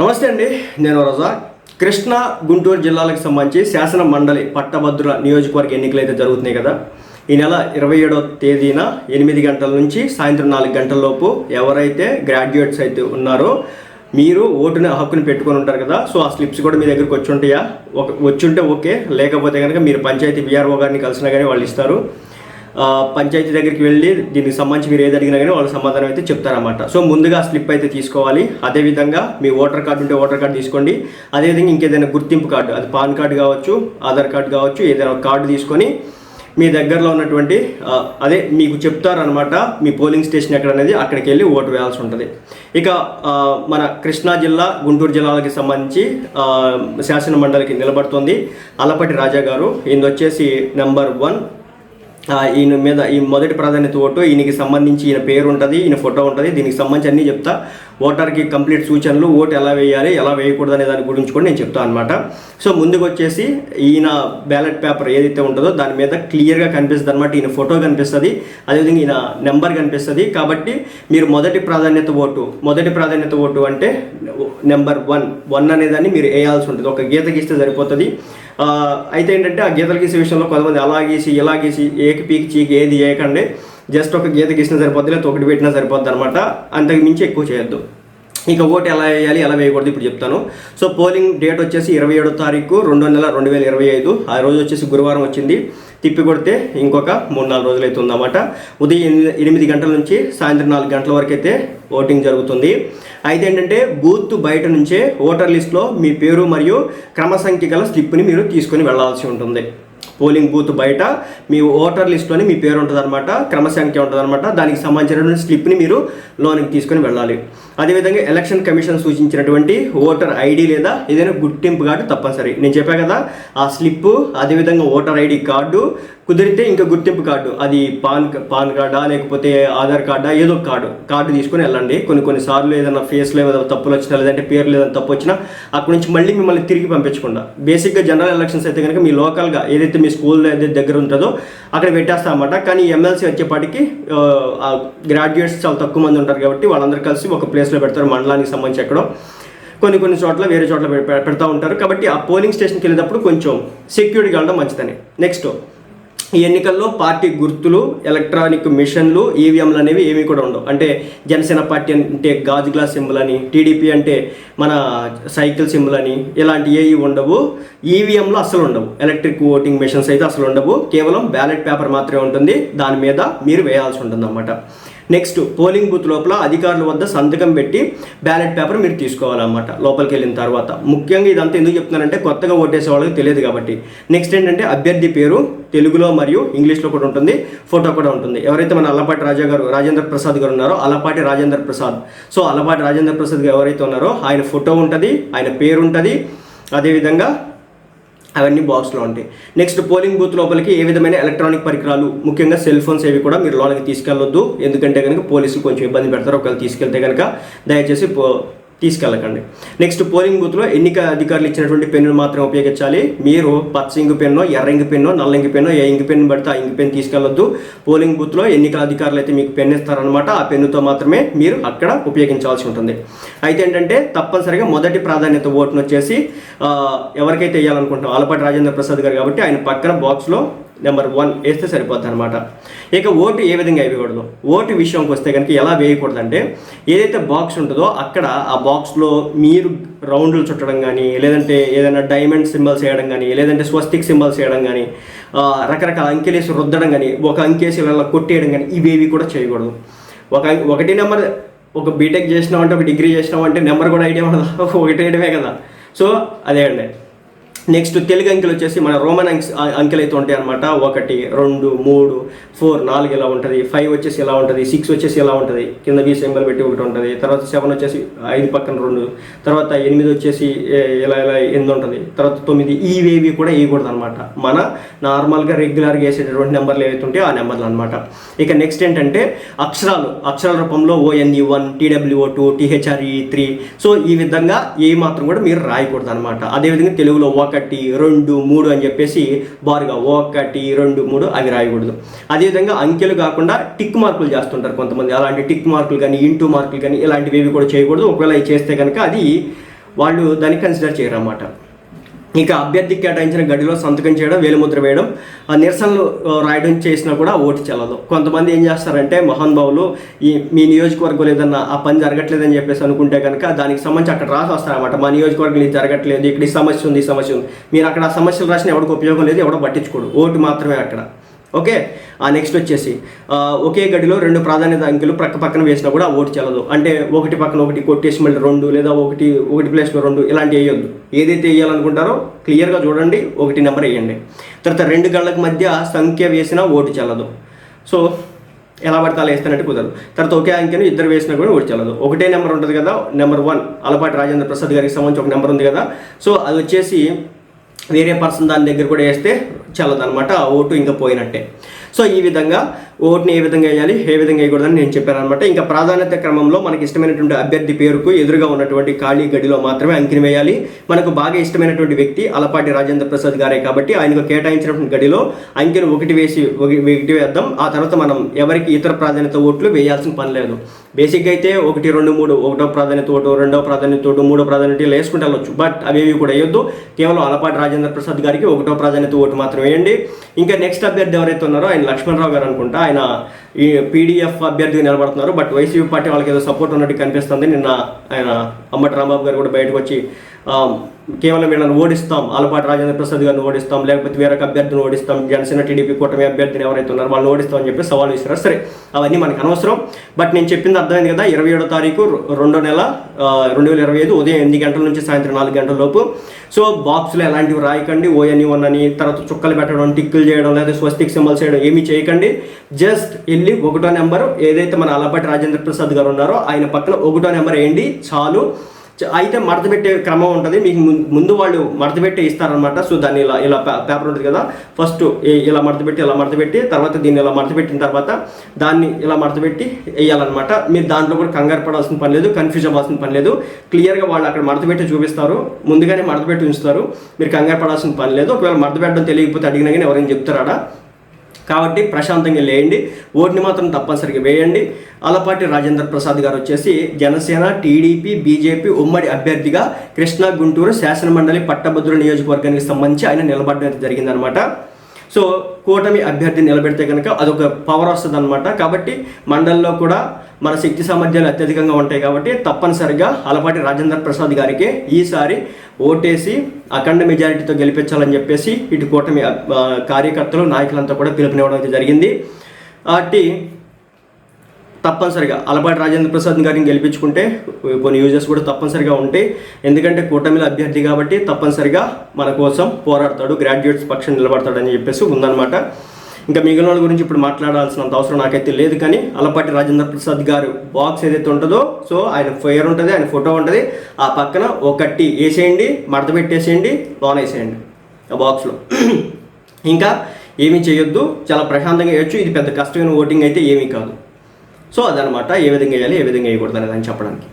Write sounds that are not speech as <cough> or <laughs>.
నమస్తే అండి నేను రజా. కృష్ణా గుంటూరు జిల్లాలకు సంబంధించి శాసన మండలి పట్టభద్రుల నియోజకవర్గ ఎన్నికలు అయితే జరుగుతున్నాయి కదా ఈ నెల ఇరవై ఏడవ తేదీన ఎనిమిది గంటల నుంచి సాయంత్రం నాలుగు గంటల లోపు ఎవరైతే గ్రాడ్యుయేట్స్ అయితే ఉన్నారో మీరు ఓటుని హక్కుని పెట్టుకొని ఉంటారు కదా సో ఆ స్లిప్స్ కూడా మీ దగ్గరికి వచ్చి ఉంటాయా? ఒక వచ్చి ఉంటే ఓకే లేకపోతే కనుక మీరు పంచాయతీ బీఆర్ఓ గారిని కలిసినా కానీ వాళ్ళు ఇస్తారు. పంచాయతీ దగ్గరికి వెళ్ళి దీనికి సంబంధించి మీరు ఏది అడిగినా కానీ వాళ్ళు సమాధానం అయితే చెప్తారన్నమాట. సో ముందుగా స్లిప్ అయితే తీసుకోవాలి. అదేవిధంగా మీ ఓటర్ కార్డు ఉంటే ఓటర్ కార్డు తీసుకోండి. అదేవిధంగా ఇంకేదైనా గుర్తింపు కార్డు అది పాన్ కార్డు కావచ్చు ఆధార్ కార్డు కావచ్చు ఏదైనా కార్డు తీసుకొని మీ దగ్గరలో ఉన్నటువంటి అదే మీకు చెప్తారనమాట మీ పోలింగ్ స్టేషన్ ఎక్కడ అనేది అక్కడికి వెళ్ళి ఓటు వేయాల్సి ఉంటుంది. ఇక మన కృష్ణా జిల్లా గుంటూరు జిల్లాలకి సంబంధించి శాసన మండలికి నిలబడుతుంది. అలపటి రాజా గారు. ఈయన వచ్చేసి నెంబర్ వన్. ఈయన మీద ఈ మొదటి ప్రాధాన్యత ఓటు ఈయనకి సంబంధించి ఈయన పేరు ఉంటుంది ఈయన ఫోటో ఉంటుంది దీనికి సంబంధించి అన్నీ చెప్తా. ఓటర్కి కంప్లీట్ సూచనలు ఓటు ఎలా వేయాలి ఎలా వేయకూడదు అనే దాని గురించి కూడా నేను చెప్తాను అనమాట సో ముందుకు వచ్చేసి ఈయన బ్యాలెట్ పేపర్ ఏదైతే ఉంటుందో దాని మీద క్లియర్గా కనిపిస్తుంది అనమాట ఈయన ఫోటో కనిపిస్తుంది. అదేవిధంగా ఈయన నెంబర్ కనిపిస్తుంది. కాబట్టి మీరు మొదటి ప్రాధాన్యత ఓటు మొదటి ప్రాధాన్యత ఓటు అంటే నెంబర్ వన్ వన్ అనేదాన్ని మీరు వేయాల్సి ఉంటుంది. ఒక గీత గీస్తే సరిపోతుంది. అయితే ఏంటంటే ఆ గీతలు గీసే విషయంలో కొంతమంది అలా గీసి ఇలా గీసి ఏకి పీకి చీకి ఏది చేయకండి జస్ట్ ఒక గీత గీసినా సరిపోద్ది లేదా ఒకటి పెట్టినా సరిపోద్ది అనమాట అంతకు మించి ఎక్కువ చేయొద్దు. ఇక ఓటు ఎలా వేయాలి ఎలా వేయకూడదు ఇప్పుడు చెప్తాను. సో పోలింగ్ డేట్ వచ్చేసి ఇరవై ఏడో తారీఖు రెండో నెల రెండు వేల ఇరవై ఐదు. ఆ రోజు వచ్చేసి గురువారం వచ్చింది. తిప్పి కొడితే ఇంకొక మూడు నాలుగు రోజులు అవుతుందన్నమాట ఉదయం ఎనిమిది గంటల నుంచి సాయంత్రం నాలుగు గంటల వరకు అయితే ఓటింగ్ జరుగుతుంది. అయితే ఏంటంటే బూత్ బయట నుంచే ఓటర్ లిస్ట్లో మీ పేరు మరియు క్రమ సంఖ్య గల స్లిప్ని మీరు తీసుకొని వెళ్ళాల్సి ఉంటుంది. పోలింగ్ బూత్ బయట మీ ఓటర్ లిస్ట్లోని మీ పేరు ఉంటుంది అనమాట క్రమ సంఖ్య ఉంటుంది అనమాట దానికి సంబంధించినటువంటి స్లిప్ని మీరు లోనికి తీసుకొని వెళ్ళాలి. అదేవిధంగా ఎలక్షన్ కమిషన్ సూచించినటువంటి ఓటర్ ఐడి లేదా ఏదైనా గుర్తింపు కార్డు తప్పనిసరి. నేను చెప్పా కదా ఆ స్లిప్ అదేవిధంగా ఓటర్ ఐడి కార్డు కుదిరితే ఇంకా గుర్తింపు కార్డు. అది పాన్ పాన్ కార్డా లేకపోతే ఆధార్ కార్డా ఏదో కార్డు. కార్డు తీసుకొని వెళ్ళండి. కొన్ని కొన్ని సార్లు ఏదైనా ఫేస్లో ఏదైనా తప్పులు వచ్చినా లేదంటే పేర్లు ఏదైనా తప్పు వచ్చినా అక్కడి నుంచి మళ్ళీ మిమ్మల్ని తిరిగి పంపించకుండా. బేసిక్గా జనరల్ ఎలక్షన్స్ అయితే కనుక మీ లోకల్గా ఏదైతే మీ స్కూల్లో ఏదైతే దగ్గర ఉంటుందో అక్కడ పెట్టేస్తామన్నమాట కానీ ఎమ్మెల్సీ వచ్చేపాటికి గ్రాడ్యుయేట్స్ చాలా తక్కువ మంది ఉంటారు కాబట్టి వాళ్ళందరూ కలిసి ఒక ప్లేస్ ప్లేస్లో పెడతారు మండలానికి సంబంధించి ఎక్కడో. కొన్ని కొన్ని చోట్ల వేరే చోట్ల పె- పెడతా ఉంటారు. కాబట్టి ఆ పోలింగ్ స్టేషన్కి వెళ్ళేటప్పుడు కొంచెం సెక్యూరిటీగా వెళ్ళడం మంచిదని. నెక్స్ట్ ఈ ఎన్నికల్లో పార్టీ గుర్తులు ఎలక్ట్రానిక్ మిషన్లు ఈవీఎంలు అనేవి ఏమీ కూడా ఉండవు. అంటే జనసేన పార్టీ అంటే గాజు గ్లాస్ సింబల్ అని టీడీపీ అంటే మన సైకిల్ సింబల్ అని ఇలాంటి ఏవి ఉండవు. ఈవీఎంలు అసలు ఉండవు. ఎలక్ట్రిక్ ఓటింగ్ మిషన్స్ అయితే అసలు ఉండవు. కేవలం బ్యాలెట్ పేపర్ మాత్రమే ఉంటుంది. దాని మీద మీరు వేయాల్సి ఉంటుంది అన్నమాట నెక్స్ట్ పోలింగ్ బూత్ లోపల అధికారుల వద్ద సంతకం పెట్టి బ్యాలెట్ పేపర్ మీరు తీసుకోవాలన్నమాట. లోపలికి వెళ్ళిన తర్వాత. ముఖ్యంగా ఇదంతా ఎందుకు చెప్తున్నానంటే కొత్తగా ఓటేసే వాళ్ళకి తెలియదు కాబట్టి. నెక్స్ట్ ఏంటంటే అభ్యర్థి పేరు తెలుగులో మరియు ఇంగ్లీష్లో కూడా ఉంటుంది. ఫోటో కూడా ఉంటుంది. ఎవరైతే మన అల్లపాటి రాజా గారు రాజేంద్ర ప్రసాద్ గారు ఉన్నారో అల్లపాటి రాజేంద్ర ప్రసాద్. సో అల్లపాటి రాజేంద్ర ప్రసాద్ గారు ఎవరైతే ఉన్నారో ఆయన ఫోటో ఉంటుంది ఆయన పేరు ఉంటుంది. అదేవిధంగా అవన్నీ బాక్స్లో ఉంటాయి. నెక్స్ట్ పోలింగ్ బూత్ లోపలికి ఏ విధమైన ఎలక్ట్రానిక్ పరికరాలు ముఖ్యంగా సెల్ ఫోన్స్ ఏవి కూడా మీరు లోనికి తీసుకెళ్ళొద్దు. ఎందుకంటే కనుక పోలీసులు కొంచెం ఇబ్బంది పెడతారు. ఒకవేళ తీసుకెళ్తే కనుక దయచేసి పో తీసుకెళ్ళకండి. నెక్స్ట్ పోలింగ్ బూత్లో ఎన్నిక అధికారులు ఇచ్చినటువంటి పెన్నును మాత్రం ఉపయోగించాలి. మీరు పచ్చ ఇంగు పెన్నో ఎర్ర ఇంగు పెన్నో నల్ల ఇంగు పెన్నో ఏ ఇంగు పెన్ను పడితే ఆ ఇంగు పెన్ను తీసుకెళ్ళొద్దు. పోలింగ్ బూత్లో ఎన్నికల అధికారులు అయితే మీకు పెన్ను ఇస్తారనమాట ఆ పెన్నుతో మాత్రమే మీరు అక్కడ ఉపయోగించాల్సి ఉంటుంది. అయితే ఏంటంటే తప్పనిసరిగా మొదటి ప్రాధాన్యత ఓటును వచ్చేసి ఎవరికైతే వేయాలనుకుంటున్నాం ఆలపాటి రాజేంద్ర ప్రసాద్ గారు కాబట్టి ఆయన పక్కన బాక్స్లో నెంబర్ వన్ వేస్తే సరిపోద్ది అనమాట ఇక ఓటు ఏ విధంగా వేయకూడదు? ఓటు విషయంకి వస్తే కనుక ఎలా వేయకూడదంటే ఏదైతే బాక్స్ ఉంటుందో అక్కడ ఆ బాక్స్లో మీరు రౌండ్లు చుట్టడం కానీ లేదంటే ఏదైనా డైమండ్ సింబల్స్ వేయడం కానీ లేదంటే స్వస్తిక్ సింబల్స్ వేయడం కానీ రకరకాల అంకెలేసి రుద్దడం కానీ ఒక అంకేసి ఇలా కొట్టేయడం కానీ ఇవేవి కూడా చేయకూడదు. ఒక ఒకటి నెంబర్ ఒక బీటెక్ చేసినామంటే ఒక డిగ్రీ చేసినామంటే నెంబర్ కూడా ఐడియా ఉండదు <laughs> ఒకటి వేయడమే కదా సో అదే అండి. నెక్స్ట్ తెలుగు అంకెలు వచ్చేసి మన రోమన్ అంక్ అంకెలు అయితే ఉంటాయి అనమాట ఒకటి రెండు మూడు ఫోర్ నాలుగు ఇలా ఉంటుంది? ఫైవ్ వచ్చేసి ఎలా ఉంటుంది? సిక్స్ వచ్చేసి ఎలా ఉంటుంది? కింద బీ సింబల్ పెట్టి ఒకటి ఉంటుంది. తర్వాత సెవెన్ వచ్చేసి ఐదు పక్కన రెండు. తర్వాత ఎనిమిది వచ్చేసి ఇలా ఇలా ఎనిమిది ఉంటుంది. తర్వాత తొమ్మిది ఇవేవి కూడా వేయకూడదు అనమాట మన నార్మల్గా రెగ్యులర్గా వేసేటటువంటి నెంబర్లు ఏవైతే ఉంటాయో ఆ నెంబర్లు అనమాట ఇక నెక్స్ట్ ఏంటంటే అక్షరాలు. అక్షరాల రూపంలో O N E one T W O two T H R E E three so ఈ విధంగా ఏ మాత్రం కూడా మీరు రాయకూడదు అనమాట అదేవిధంగా తెలుగులో ఒకటి రెండు మూడు అని చెప్పేసి బారుగా ఒకటి రెండు మూడు అవి రాయకూడదు. అదేవిధంగా అంకెలు కాకుండా టిక్ మార్కులు చేస్తుంటారు కొంతమంది. అలాంటి టిక్ మార్కులు కానీ ఇంటూ మార్కులు కానీ ఇలాంటివి ఏవి కూడా చేయకూడదు. ఒకవేళ అవి చేస్తే కనుక అది వాళ్ళు దాన్ని కన్సిడర్ చేయరు అన్నమాట ఇక అభ్యర్థికి కేటాయించిన గడిలో సంతకం చేయడం వేలిముద్ర వేయడం ఆ నిరసనలు రాయడం చేసినా కూడా ఓటు చెల్లదు. కొంతమంది ఏం చేస్తారంటే మహానుభావులు ఈ మీ నియోజకవర్గం ఏదన్నా ఆ పని జరగట్లేదని చెప్పేసి అనుకుంటే కనుక దానికి సంబంధించి అక్కడ రాసి వస్తారన్నమాట. మా నియోజకవర్గం ఇది జరగట్లేదు ఇక్కడ ఈ సమస్య ఉంది ఈ సమస్య ఉంది. మీరు అక్కడ ఆ సమస్యలు రాసిన ఎవరికి ఉపయోగం లేదు ఎవడో పట్టించుకోడు. ఓటు మాత్రమే అక్కడ. ఓకే? ఆ నెక్స్ట్ వచ్చేసి. ఒకే గడిలో రెండు ప్రాధాన్యత అంకెలు ప్రక్క పక్కన వేసినా కూడా ఓటు చెల్లదు. అంటే ఒకటి పక్కన ఒకటి కొట్టేసి మళ్ళీ రెండు లేదా ఒకటి ఒకటి ప్లేస్లో రెండు ఇలాంటి వేయొద్దు. ఏదైతే వేయాలనుకుంటారో క్లియర్గా చూడండి ఒకటి నెంబర్ వేయండి. తర్వాత రెండు గళ్ళకు మధ్య సంఖ్య వేసినా ఓటు చెల్లదు. సో ఎలా పడితే అలా వేస్తానంటే కుదరదు. తర్వాత ఒకే అంకెను ఇద్దరు వేసినా కూడా ఓటు చెల్లదు. ఒకటే నెంబర్ ఉంటుంది కదా నెంబర్ వన్ అలపాటి రాజేంద్ర ప్రసాద్ గారికి సంబంధించి ఒక నెంబర్ ఉంది కదా. సో అది వచ్చేసి వేరే పర్సన్ దాని దగ్గర కూడా వేస్తే చల్లదనమాట ఆ ఓటు ఇంకా పోయినట్టే. సో ఈ విధంగా ఓటుని ఏ విధంగా వేయాలి ఏ విధంగా వేయకూడదని నేను చెప్పాను అనమాట ఇంకా ప్రాధాన్యత క్రమంలో మనకి ఇష్టమైనటువంటి అభ్యర్థి పేరుకు ఎదురుగా ఉన్నటువంటి ఖాళీ గడిలో మాత్రమే అంకిని వేయాలి. మనకు బాగా ఇష్టమైనటువంటి వ్యక్తి అలపాటి రాజేంద్ర ప్రసాద్ గారే కాబట్టి ఆయనకు కేటాయించినటువంటి గడిలో అంకెను ఒకటి వేసి ఒక- ఒకటి వేద్దాం. ఆ తర్వాత మనం ఎవరికి ఇతర ప్రాధాన్యత ఓట్లు వేయాల్సిన పని లేదు. బేసిక్గా అయితే ఒకటి రెండు మూడు ఒకటో ప్రాధాన్యత ఓటు రెండో ప్రాధాన్యత ఓటు మూడో ప్రాధాన్యత ఇలా వేసుకుంటూ వెళ్ళొచ్చు. బట్ అవేవి కూడా వేయొద్దు. కేవలం అలపాటి రాజేంద్ర ప్రసాద్ గారికి ఒకటో ప్రాధాన్యత ఓటు మాత్రం వేయండి. ఇంకా నెక్స్ట్ అభ్యర్థి ఎవరైతే ఉన్నారో ఆయన లక్ష్మణరావు గారు అనుకుంటా ఆయన ఈ పీడీఎఫ్ అభ్యర్థిగా నిలబడుతున్నారు. బట్ వైసీపీ పార్టీ వాళ్ళకి ఏదో సపోర్ట్ ఉన్నట్టు కనిపిస్తుంది. నిన్న ఆయన అమ్మటి రాంబాబు గారు కూడా బయటకు వచ్చి కేవలం వీళ్ళని ఓడిస్తాం. ఆలపాటి రాజేంద్ర ప్రసాద్ గారిని ఓడిస్తాం. లేకపోతే వేరొక అభ్యర్థిని ఓడిస్తాం. జనసేన టీడీపీ కూటమి అభ్యర్థిని ఎవరైతే ఉన్నారో వాళ్ళని ఓడిస్తాం అని చెప్పి సవాల్ విసిరారు. సరే అవన్నీ మనకు అనవసరం. బట్ నేను చెప్పింది అర్థమైంది కదా ఇరవై ఏడో తారీఖు రెండో నెల రెండు వేల ఇరవై ఐదు ఉదయం ఎనిమిది గంటల నుంచి సాయంత్రం నాలుగు గంటల లోపు. సో బాక్స్లో ఎలాంటివి రాయకండి ఓఎన్ఈ వన్ అని తర్వాత చుక్కలు పెట్టడం టిక్కులు చేయడం లేదా స్వస్తిక్ సింబల్స్ చేయడం ఏమీ చేయకండి. జస్ట్ వెళ్ళి ఒకటో నెంబర్ ఏదైతే మన అలపాటి రాజేంద్ర ప్రసాద్ గారు ఉన్నారో ఆయన పక్కన ఒకటో నెంబర్ వేయండి. చాలు. అయితే మడత పెట్టే క్రమం ఉంటుంది. మీకు ముందు వాళ్ళు మడతపెట్టి ఇస్తారనమాట సో దాన్ని ఇలా ఇలా పే- పేపర్ ఉంటుంది కదా. ఫస్ట్ ఇలా మడత పెట్టి ఇలా మడత పెట్టి తర్వాత దీన్ని ఇలా మడత పెట్టిన తర్వాత దాన్ని ఇలా మడత పెట్టి వేయాలన్నమాట. మీరు దాంట్లో కూడా కంగారు పడాల్సిన పని లేదు కన్ఫ్యూజ్ అవ్వాల్సిన పని లేదు. క్లియర్గా వాళ్ళు అక్కడ మడత పెట్టి చూపిస్తారు. ముందుగానే మడత పెట్టి ఉంచుతారు. మీరు కంగారు పడాల్సిన పని లేదు. ఒకవేళ మడత పెట్టడం తెలియకపోతే అడిగినా కానీ ఎవరైనా చెప్తారా కాబట్టి ప్రశాంతంగా లేయండి. ఓటుని మాత్రం తప్పనిసరిగా వేయండి. అలపాటి రాజేంద్ర ప్రసాద్ గారు వచ్చేసి జనసేన టీడీపీ బీజేపీ ఉమ్మడి అభ్యర్థిగా కృష్ణా గుంటూరు శాసనమండలి పట్టభద్రుల నియోజకవర్గానికి సంబంధించి ఆయన నిలబడడం జరిగిందనమాట సో కూటమి అభ్యర్థి నిలబెడితే కనుక అదొక పవర్ వస్తుంది అనమాట కాబట్టి మండలిలో కూడా మన శక్తి సామర్థ్యాలు అత్యధికంగా ఉంటాయి కాబట్టి తప్పనిసరిగా అలపాటి రాజేంద్ర ప్రసాద్ గారికి ఈసారి ఓటేసి అఖండ మెజారిటీతో గెలిపించాలని చెప్పేసి ఇటు కూటమి కార్యకర్తలు నాయకులంతా కూడా పిలుపునివ్వడం అయితే జరిగింది. కాబట్టి తప్పనిసరిగా అలపాటి రాజేంద్ర ప్రసాద్ గారిని గెలిపించుకుంటే కొన్ని యూజర్స్ కూడా తప్పనిసరిగా ఉంటాయి ఎందుకంటే కూటమిలో అభ్యర్థి కాబట్టి తప్పనిసరిగా మన కోసం పోరాడతాడు గ్రాడ్యుయేట్స్ పక్షం నిలబడతాడని చెప్పేసి ఉందన్నమాట. ఇంకా మిగిలిన వాళ్ళ గురించి ఇప్పుడు మాట్లాడాల్సినంత అవసరం నాకైతే లేదు కానీ అలపాటి రాజేంద్ర ప్రసాద్ గారు బాక్స్ ఏదైతే ఉంటుందో సో ఆయన ఫైర్ ఉంటుంది ఆయన ఫోటో ఉంటుంది ఆ పక్కన ఒకటి వేసేయండి మడత పెట్టేసేయండి లోన్ వేసేయండి ఆ బాక్స్లో ఇంకా ఏమీ చేయొద్దు చాలా ప్రశాంతంగా వేయచ్చు ఇది పెద్ద కష్టమైన ఓటింగ్ అయితే ఏమీ కాదు. సో అదనమాట ఏ విధంగా వేయాలి ఏ విధంగా వేయకూడదు అనేది అని చెప్పడానికి.